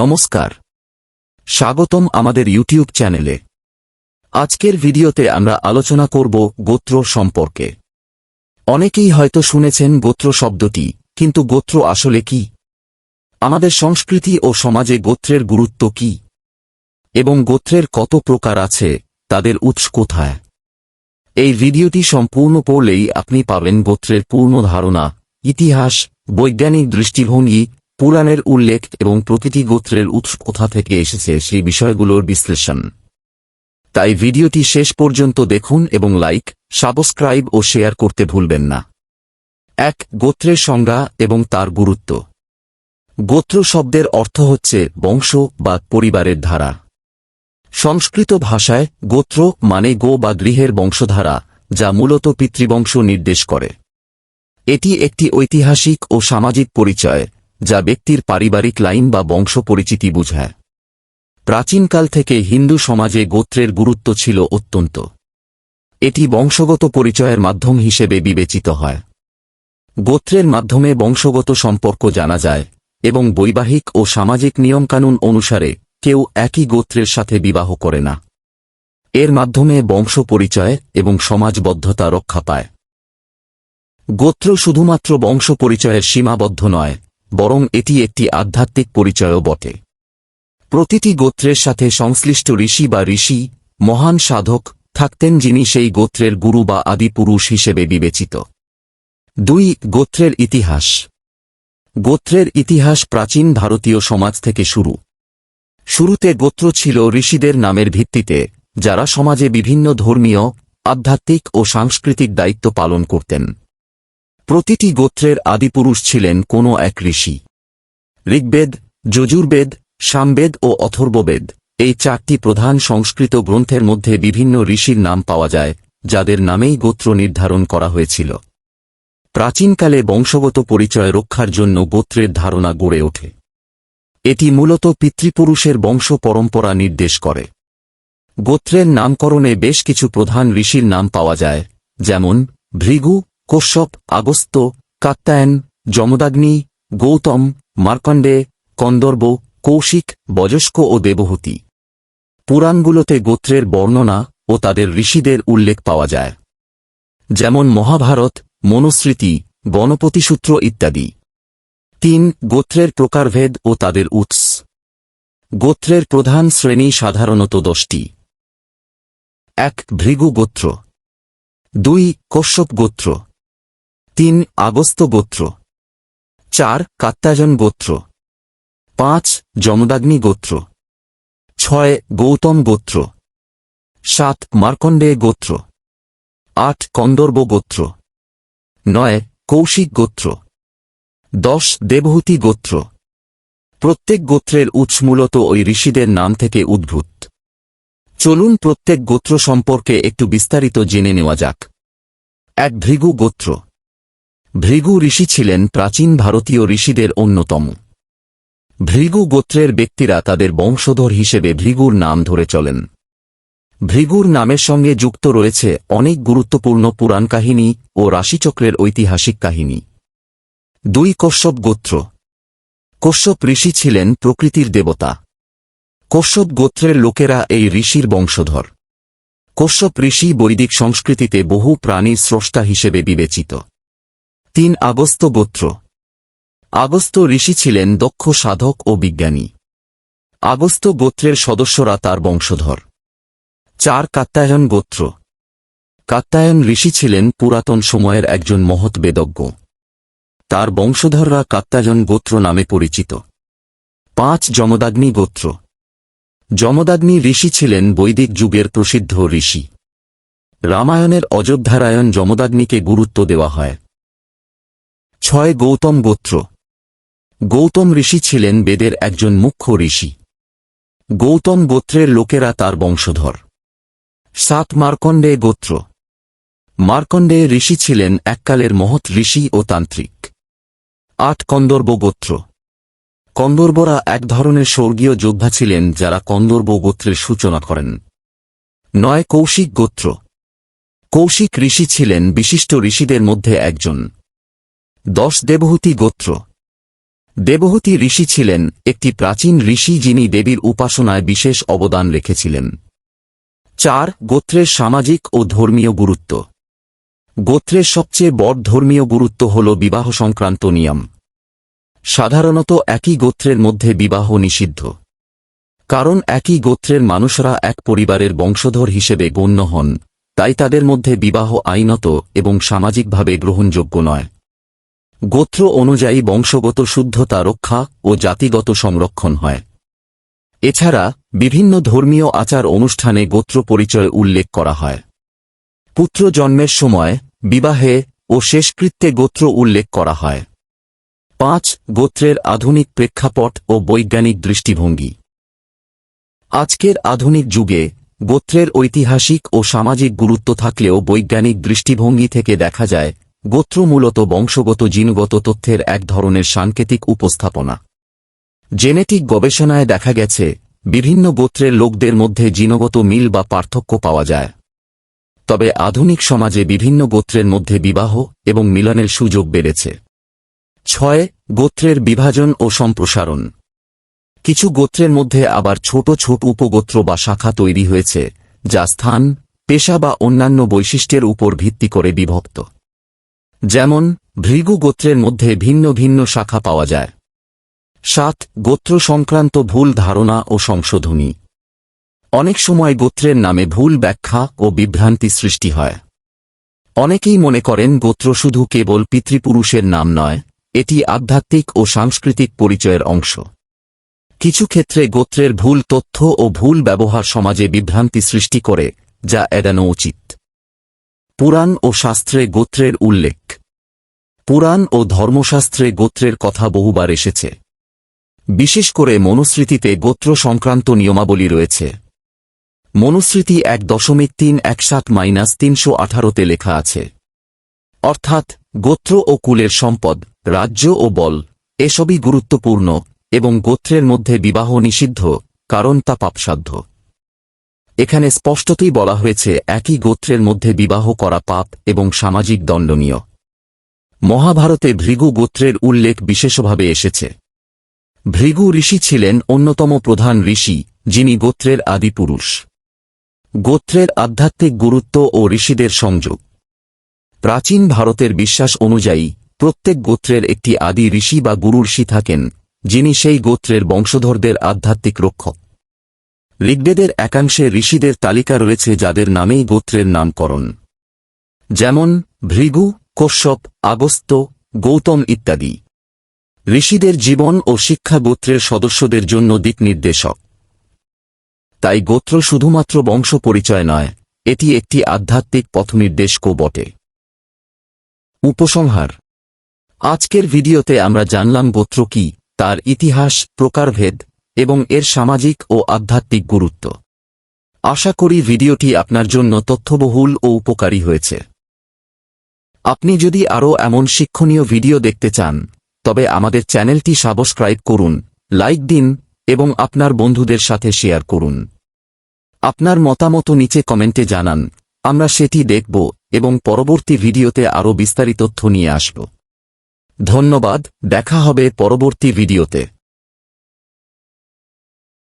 নমস্কার। স্বাগতম আমাদের ইউটিউব চ্যানেলে। আজকের ভিডিওতে আমরা আলোচনা করব গোত্র সম্পর্কে। অনেকেই হয়তো শুনেছেন গোত্র শব্দটি, কিন্তু গোত্র আসলে কি? আমাদের সংস্কৃতি ও সমাজে গোত্রের গুরুত্ব কি? এবং গোত্রের কত প্রকার আছে, তাদের উৎস কোথায়? এই ভিডিওটি সম্পূর্ণ পড়লেই আপনি পাবেন গোত্রের পূর্ণ ধারণা, ইতিহাস, বৈজ্ঞানিক দৃষ্টিভঙ্গি পুরাণের উল্লেখ এবং প্রতিটি গোত্রের উৎস কোথা থেকে এসেছে সেই বিষয়গুলোর বিশ্লেষণ। তাই ভিডিওটি শেষ পর্যন্ত দেখুন এবং লাইক, সাবস্ক্রাইব ও শেয়ার করতে ভুলবেন না। এক, গোত্রের সংজ্ঞা এবং তার গুরুত্ব। গোত্র শব্দের অর্থ হচ্ছে বংশ বা পরিবারের ধারা। সংস্কৃত ভাষায় গোত্র মানে গো বা গৃহের বংশধারা, যা মূলত পিতৃবংশ নির্দেশ করে। এটি একটি ঐতিহাসিক ও সামাজিক পরিচয় যা ব্যক্তির পারিবারিক লাইন বা বংশ পরিচিতি বুঝায়। প্রাচীনকাল থেকে হিন্দু সমাজে গোত্রের গুরুত্ব ছিল অত্যন্ত। এটি বংশগত পরিচয়ের মাধ্যম হিসেবে বিবেচিত হয়। গোত্রের মাধ্যমে বংশগত সম্পর্ক জানা যায় এবং বৈবাহিক ও সামাজিক নিয়মকানুন অনুসারে কেউ একই গোত্রের সাথে বিবাহ করে না। এর মাধ্যমে বংশ পরিচয় এবং সমাজবদ্ধতা রক্ষা পায়। গোত্র শুধুমাত্র বংশ পরিচয়ের সীমাবদ্ধ নয় বরং এটি একটি আধ্যাত্মিক পরিচয়ও বটে। প্রতিটি গোত্রের সাথে সংশ্লিষ্ট ঋষি বা ঋষি, মহান সাধক থাকতেন যিনি সেই গোত্রের গুরু বা আদিপুরুষ হিসেবে বিবেচিত। দুই, গোত্রের ইতিহাস। গোত্রের ইতিহাস প্রাচীন ভারতীয় সমাজ থেকে শুরু। শুরুতে গোত্র ছিল ঋষিদের নামের ভিত্তিতে, যারা সমাজে বিভিন্ন ধর্মীয়, আধ্যাত্মিক ও সাংস্কৃতিক দায়িত্ব পালন করতেন। প্রতিটি গোত্রের আদিপুরুষ ছিলেন কোনো এক ঋষি। ঋগ্বেদ, যজুর্বেদ, সামবেদ ও অথর্ববেদ, এই চারটি প্রধান সংস্কৃত গ্রন্থের মধ্যে বিভিন্ন ঋষির নাম পাওয়া যায়, যাদের নামেই গোত্র নির্ধারণ করা হয়েছিল। প্রাচীনকালে বংশগত পরিচয় রক্ষার জন্য গোত্রের ধারণা গড়ে ওঠে। এটি মূলত পিতৃপুরুষের বংশ পরম্পরা নির্দেশ করে। গোত্রের নামকরণে বেশ কিছু প্রধান ঋষির নাম পাওয়া যায়, যেমন ভৃগু কশ্যপ আগস্ত কাত্যায়ন, যমদাগ্নি, গৌতম, মার্কণ্ডে, কন্দর্ব, কৌশিক, বজস্ক ও দেবহূতি। পুরাণগুলোতে গোত্রের বর্ণনা ও তাদের ঋষিদের উল্লেখ পাওয়া যায়। যেমন মহাভারত, মনুস্মৃতি, গণপতিসূত্র ইত্যাদি। তিন, গোত্রের প্রকারভেদ ও তাদের উৎস। গোত্রের প্রধান শ্রেণি সাধারণত দশটি। এক, ভৃগু গোত্র। দুই, কশ্যপ গোত্র। তিন আগস্ত গোত্র। চার কাত্তাজন গোত্র। পাঁচ যমদাগ্নি গোত্র। ছয় গৌতম গোত্র। সাত মার্কণ্ডে গোত্র। আট কন্দর্ব গোত্র। নয় কৌশিক গোত্র। দশ দেবহূতি গোত্র। প্রত্যেক গোত্রের উৎস মূলত ওই ঋষিদের নাম থেকে উদ্ভূত। চলুন প্রত্যেক গোত্র সম্পর্কে একটু বিস্তারিত জেনে নেওয়া যাক। এক ভৃগু গোত্র। ভৃগু ঋষি ছিলেন প্রাচীন ভারতীয় ঋষিদের অন্যতম। ভৃগু গোত্রের ব্যক্তিরা তাদের বংশধর হিসেবে ভৃগুর নাম ধরে চলেন। ভৃগুর নামের সঙ্গে যুক্ত রয়েছে অনেক গুরুত্বপূর্ণ পুরাণ কাহিনী ও রাশিচক্রের ঐতিহাসিক কাহিনী। দুই কশ্যপ গোত্র। কশ্যপ ঋষি ছিলেন প্রকৃতির দেবতা। কশ্যপ গোত্রের লোকেরা এই ঋষির বংশধর। কশ্যপ ঋষি বৈদিক সংস্কৃতিতে বহু প্রাণীর স্রষ্টা হিসেবে বিবেচিত। তিন আগস্ত গোত্র। আগস্ত ঋষি ছিলেন দক্ষ সাধক ও বিজ্ঞানী। আগস্ত গোত্রের সদস্যরা তার বংশধর। চার কাত্যায়ন গোত্র। কাত্যায়ন ঋষি ছিলেন পুরাতন সময়ের একজন মহৎ বেদজ্ঞ। তার বংশধররা কাত্যায়ন গোত্র নামে পরিচিত। পাঁচ যমদাগ্নি গোত্র। যমদাগ্নি ঋষি ছিলেন বৈদিক যুগের প্রসিদ্ধ ঋষি। রামায়ণের অযোধ্যারায়ণ যমদাগ্নিকে গুরুত্ব দেওয়া হয়। ছয় গৌতম গোত্র। গৌতম ঋষি ছিলেন বেদের একজন মুখ্য ঋষি। গৌতম গোত্রের লোকেরা তার বংশধর। সাত মার্কণ্ডে গোত্র। মার্কণ্ডে ঋষি ছিলেন এককালের মহৎ ঋষি ও তান্ত্রিক। আট কন্দর্ব গোত্র। কন্দর্বরা এক ধরনের স্বর্গীয় যোদ্ধা ছিলেন যারা কন্দর্ব গোত্রের সূচনা করেন। নয় কৌশিক গোত্র। কৌশিক ঋষি ছিলেন বিশিষ্ট ঋষিদের মধ্যে একজন। দশ দেবহূতি গোত্র। দেবহতী ঋষি ছিলেন একটি প্রাচীন ঋষি যিনি দেবীর উপাসনায় বিশেষ অবদান রেখেছিলেন। চার, গোত্রের সামাজিক ও ধর্মীয় গুরুত্ব। গোত্রের সবচেয়ে বড় ধর্মীয় গুরুত্ব হল বিবাহ সংক্রান্ত নিয়ম। সাধারণত একই গোত্রের মধ্যে বিবাহ নিষিদ্ধ। কারণ একই গোত্রের মানুষরা এক পরিবারের বংশধর হিসেবে গণ্য হন, তাই তাদের মধ্যে বিবাহ আইনত এবং সামাজিকভাবে গ্রহণযোগ্য নয়। গোত্র অনুযায়ী বংশগত শুদ্ধতা রক্ষা ও জাতিগত সংরক্ষণ হয়। এছাড়া বিভিন্ন ধর্মীয় আচার অনুষ্ঠানে গোত্র পরিচয় উল্লেখ করা হয়। পুত্র জন্মের সময়, বিবাহে ও শেষকৃত্যে গোত্র উল্লেখ করা হয়। পাঁচ, গোত্রের আধুনিক প্রেক্ষাপট ও বৈজ্ঞানিক দৃষ্টিভঙ্গি। আজকের আধুনিক যুগে গোত্রের ঐতিহাসিক ও সামাজিক গুরুত্ব থাকলেও বৈজ্ঞানিক দৃষ্টিভঙ্গি থেকে দেখা যায় গোত্র মূলত বংশগত জিনগত তথ্যের এক ধরনের সাংকেতিক উপস্থাপনা। জেনেটিক গবেষণায় দেখা গেছে, বিভিন্ন গোত্রের লোকদের মধ্যে জিনগত মিল বা পার্থক্য পাওয়া যায়। তবে আধুনিক সমাজে বিভিন্ন গোত্রের মধ্যে বিবাহ এবং মিলনের সুযোগ বেড়েছে। ছয়, গোত্রের বিভাজন ও সম্প্রসারণ। কিছু গোত্রের মধ্যে আবার ছোট ছোট উপগোত্র বা শাখা তৈরি হয়েছে, যা স্থান, পেশা বা অন্যান্য বৈশিষ্ট্যের উপর ভিত্তি করে বিভক্ত। যেমন, ভৃগু গোত্রের মধ্যে ভিন্ন ভিন্ন শাখা পাওয়া যায়। সাত, গোত্র সংক্রান্ত ভুল ধারণা ও সংশোধনী। অনেক সময় গোত্রের নামে ভুল ব্যাখ্যা ও বিভ্রান্তি সৃষ্টি হয়। অনেকেই মনে করেন গোত্র শুধু কেবল পিতৃপুরুষের নাম নয়, এটি আধ্যাত্মিক ও সাংস্কৃতিক পরিচয়ের অংশ। কিছু ক্ষেত্রে গোত্রের ভুল তথ্য ও ভুল ব্যবহার সমাজে বিভ্রান্তি সৃষ্টি করে, যা এড়ানো উচিত। পুরাণ ও শাস্ত্রে গোত্রের উল্লেখ। পুরাণ ও ধর্মশাস্ত্রে গোত্রের কথা বহুবার এসেছে। বিশেষ করে মনুস্মৃতিতে গোত্র সংক্রান্ত নিয়মাবলী রয়েছে। মনুস্মৃতি এক দশমিক তিন এক সাত মাইনাস তিনশো আঠারোতে লেখা আছে। অর্থাৎ, গোত্র ও কুলের সম্পদ, রাজ্য ও বল, এসবই গুরুত্বপূর্ণ এবং গোত্রের মধ্যে বিবাহ নিষিদ্ধ, কারণ তা পাপসাধ্য। এখানে স্পষ্টতই বলা হয়েছে, একই গোত্রের মধ্যে বিবাহ করা পাপ এবং সামাজিক দণ্ডনীয়। মহাভারতে ভৃগু গোত্রের উল্লেখ বিশেষভাবে এসেছে। ভৃগু ঋষি ছিলেন অন্যতম প্রধান ঋষি, যিনি গোত্রের আদিপুরুষ গোত্রের আধ্যাত্মিক গুরুত্ব ও ঋষিদের সংযোগ। প্রাচীন ভারতের বিশ্বাস অনুযায়ী, প্রত্যেক গোত্রের একটি আদি ঋষি বা গুরু ঋষি থাকেন, যিনি সেই গোত্রের বংশধরদের আধ্যাত্মিক রক্ষক। ঋগ্বেদের একাংশে ঋষিদের তালিকা রয়েছে যাদের নামেই গোত্রের নামকরণ। যেমন, ভৃগু, কশ্যপ আগস্ত গৌতম ইত্যাদি। ঋষিদের জীবন ও শিক্ষা গোত্রের সদস্যদের জন্য দিক নির্দেশক তাই গোত্র শুধুমাত্র বংশ পরিচয় নয়, এটি একটি আধ্যাত্মিক পথনির্দেশকও বটে। উপসংহার। আজকের ভিডিওতে আমরা জানলাম গোত্র কি, তার ইতিহাস, প্রকারভেদ এবং এর সামাজিক ও আধ্যাত্মিক গুরুত্ব। আশা করি ভিডিওটি আপনার জন্য তথ্যবহুল ও উপকারী হয়েছে। আপনি যদি আরও এমন শিক্ষণীয় ভিডিও দেখতে চান, তবে আমাদের চ্যানেলটি সাবস্ক্রাইব করুন, লাইক দিন, এবং আপনার বন্ধুদের সাথে শেয়ার করুন। আপনার মতামত নিচে কমেন্টে জানান, আমরা সেটি দেখব এবং পরবর্তী ভিডিওতে আরও বিস্তারিত তথ্য নিয়ে আসব। ধন্যবাদ, দেখা হবে পরবর্তী ভিডিওতে।